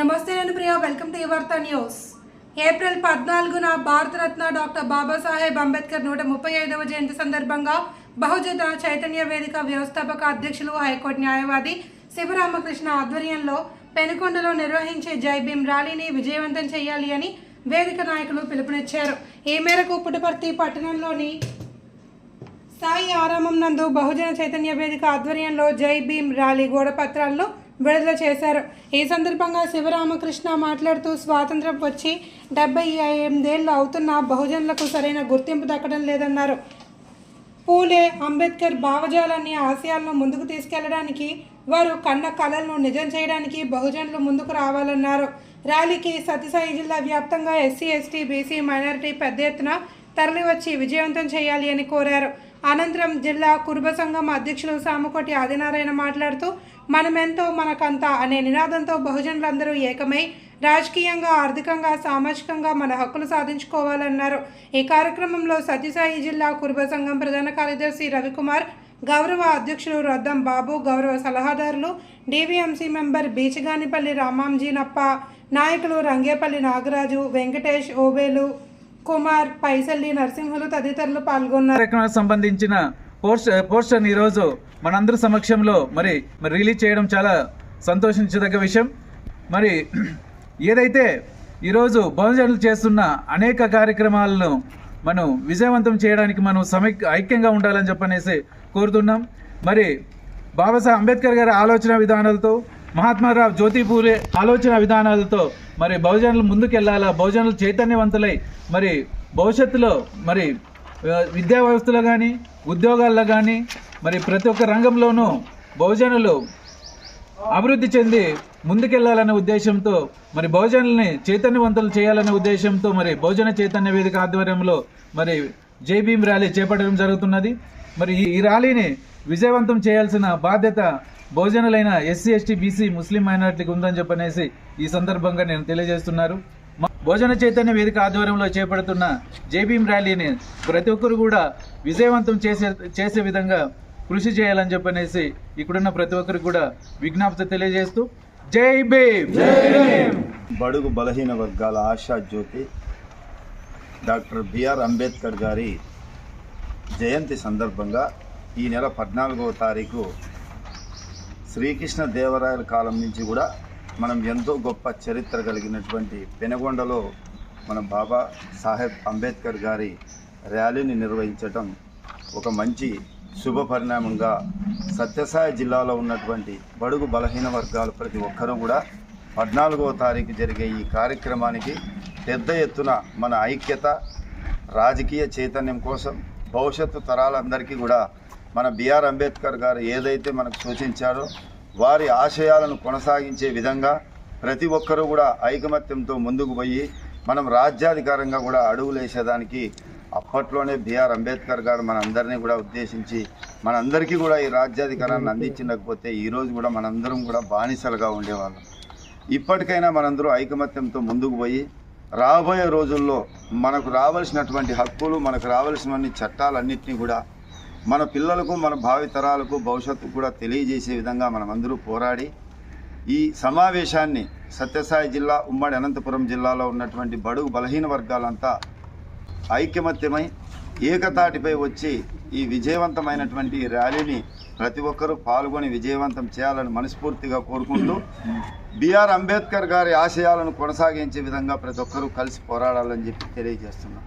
నమస్తే నేను Priya welcome to Vaartha news. April పద్నాలుగున భారతరత్న డాక్టర్ బాబాసాహెబ్ అంబేద్కర్ నూట ముప్పై ఐదవ జయంతి సందర్భంగా బహుజన చైతన్య వేదిక వ్యవస్థాపక అధ్యక్షులు హైకోర్టు న్యాయవాది శివరామకృష్ణ ఆధ్వర్యంలో పెనుకొండలో నిర్వహించే జై భీమ్ ర్యాలీని విజయవంతం చేయాలి అని వేదిక నాయకులు పిలుపునిచ్చారు. ఈ మేరకు పుట్టపర్తి పట్టణంలోని సాయి ఆరామం నందు బహుజన చైతన్య వేదిక ఆధ్వర్యంలో జై భీమ్ ర్యాలీ గోడపత్రాల్లో విడుదల చేశారు. ఈ సందర్భంగా శివరామకృష్ణ మాట్లాడుతూ స్వాతంత్రం వచ్చి డెబ్బై ఎనిమిదేళ్ళు అవుతున్న బహుజనులకు సరైన గుర్తింపు దక్కడం లేదన్నారు. పూలే అంబేద్కర్ భావజాలాన్ని ఆశయాలను ముందుకు తీసుకెళ్ళడానికి వారు కన్న కళలను నిజం చేయడానికి బహుజనులు ముందుకు రావాలన్నారు. ర్యాలీకి సత్యసాయి జిల్లా వ్యాప్తంగా ఎస్సీ ఎస్టీ బీసీ మైనారిటీ పెద్ద ఎత్తున తరలివచ్చి విజయవంతం చేయాలి అని కోరారు. అనంతరం జిల్లా కురుబ సంఘం అధ్యక్షులు సామకోటి ఆదినారాయణ మాట్లాడుతూ మనమెంతో మనకంత అనే నినాదంతో బహుజనులందరూ ఏకమై రాజకీయంగా ఆర్థికంగా సామాజికంగా మన హక్కులు సాధించుకోవాలన్నారు. ఈ కార్యక్రమంలో సత్యసాయి జిల్లా కురుబ సంఘం ప్రధాన కార్యదర్శి రవికుమార్ గౌరవ అధ్యక్షులు రద్దం బాబు గౌరవ సలహాదారులు డీవీఎంసీ మెంబర్ బీచగానిపల్లి రామాంజీనప్ప నాయకులు రంగేపల్లి నాగరాజు వెంకటేష్ ఓబేలు కుమార్ పైసల్లి నరసింహులు తదితరులు పాల్గొన్నారు. కార్యక్రమానికి సంబంధించిన పోస్టర్ పోస్టర్ ఈరోజు మనందరి సమక్షంలో మరి మరి రిలీజ్ చేయడం చాలా సంతోషించదగ్గ విషయం. మరి ఏదైతే ఈరోజు బహుజనులు చేస్తున్న అనేక కార్యక్రమాలను మనం విజయవంతం చేయడానికి మనం సమైక్ ఐక్యంగా ఉండాలని చెప్పనేసి కోరుతున్నాం. మరి బాబాసాహెబ్ అంబేద్కర్ గారి ఆలోచన విధానాలతో మహాత్మారావు జ్యోతిపూరే ఆలోచన విధానాలతో మరి బహుజనులు ముందుకెళ్ళాలా? బహుజనులు చైతన్యవంతులై మరి భవిష్యత్తులో మరి విద్యా వ్యవస్థలో కానీ ఉద్యోగాల్లో కానీ మరి ప్రతి ఒక్క రంగంలోనూ బహుజనులు అభివృద్ధి చెంది ముందుకెళ్ళాలనే ఉద్దేశంతో మరి బహుజనుల్ని చైతన్యవంతులు చేయాలనే ఉద్దేశంతో మరి బహుజన చైతన్య వేదిక ఆధ్వర్యంలో మరి జై భీమ్ ర్యాలీ చేపట్టడం జరుగుతున్నది. మరి ఈ ర్యాలీని విజయవంతం చేయాల్సిన బాధ్యత బహుజనులైన ఎస్సీ ఎస్టీ బీసీ ముస్లిం మైనారిటీకి ఉందని చెప్పనేసి ఈ సందర్భంగా నేను తెలియజేస్తున్నారు. బహుజన చైతన్య వేదిక ఆధ్వర్యంలో చేపడుతున్న జై భీమ్ ర్యాలీని ప్రతి ఒక్కరు కూడా విజయవంతం చేసే చేసే విధంగా కృషి చేయాలని చెప్పనేసి ఇక్కడున్న ప్రతి ఒక్కరికి కూడా విజ్ఞప్తి తెలియజేస్తూ జై భీమ్! బడుగు బలహీన వర్గాల ఆశా జ్యోతి డాక్టర్ బిఆర్ అంబేద్కర్ గారి జయంతి సందర్భంగా ఈ నెల పద్నాలుగవ తారీఖు శ్రీకృష్ణ దేవరాయల కాలం నుంచి కూడా మనం ఎంతో గొప్ప చరిత్ర కలిగినటువంటి పెనగొండలో మన బాబా సాహెబ్ అంబేద్కర్ గారి ర్యాలీని నిర్వహించటం ఒక మంచి శుభ పరిణామంగా సత్యసాయి జిల్లాలో ఉన్నటువంటి బడుగు బలహీన వర్గాలు ప్రతి ఒక్కరూ కూడా పద్నాలుగవ తారీఖు జరిగే ఈ కార్యక్రమానికి పెద్ద ఎత్తున మన ఐక్యత రాజకీయ చైతన్యం కోసం భవిష్యత్తు తరాలందరికీ కూడా మన బిఆర్ అంబేద్కర్ గారు ఏదైతే మనకు సూచించారో వారి ఆశయాలను కొనసాగించే విధంగా ప్రతి ఒక్కరూ కూడా ఐకమత్యంతో ముందుకు పోయి మనం రాజ్యాధికారంగా కూడా అడుగులేసేదానికి అప్పట్లోనే బిఆర్ అంబేద్కర్ గారు మనందరినీ కూడా ఉద్దేశించి మనందరికీ కూడా ఈ రాజ్యాధికారాన్ని అందించకపోతే ఈరోజు కూడా మనందరం కూడా బానిసలుగా ఉండేవాళ్ళం. ఇప్పటికైనా మనందరూ ఐకమత్యంతో ముందుకు పోయి రాబోయే రోజుల్లో మనకు రావాల్సినటువంటి హక్కులు మనకు రావాల్సినవన్నీ చట్టాలన్నింటినీ కూడా మన పిల్లలకు మన భావితరాలకు భవిష్యత్తు కూడా తెలియజేసే విధంగా మనమందరూ పోరాడి ఈ సమావేశాన్ని సత్యసాయి జిల్లా ఉమ్మడి అనంతపురం జిల్లాలో ఉన్నటువంటి బడుగు బలహీన వర్గాలంతా ఐక్యమత్యమై ఏకతాటిపై వచ్చి ఈ విజయవంతమైనటువంటి ర్యాలీని ప్రతి ఒక్కరూ పాల్గొని విజయవంతం చేయాలని మనస్ఫూర్తిగా కోరుకుంటూ బిఆర్ అంబేద్కర్ గారి ఆశయాలను కొనసాగించే విధంగా ప్రతి ఒక్కరూ కలిసి పోరాడాలని చెప్పి తెలియజేస్తున్నాం.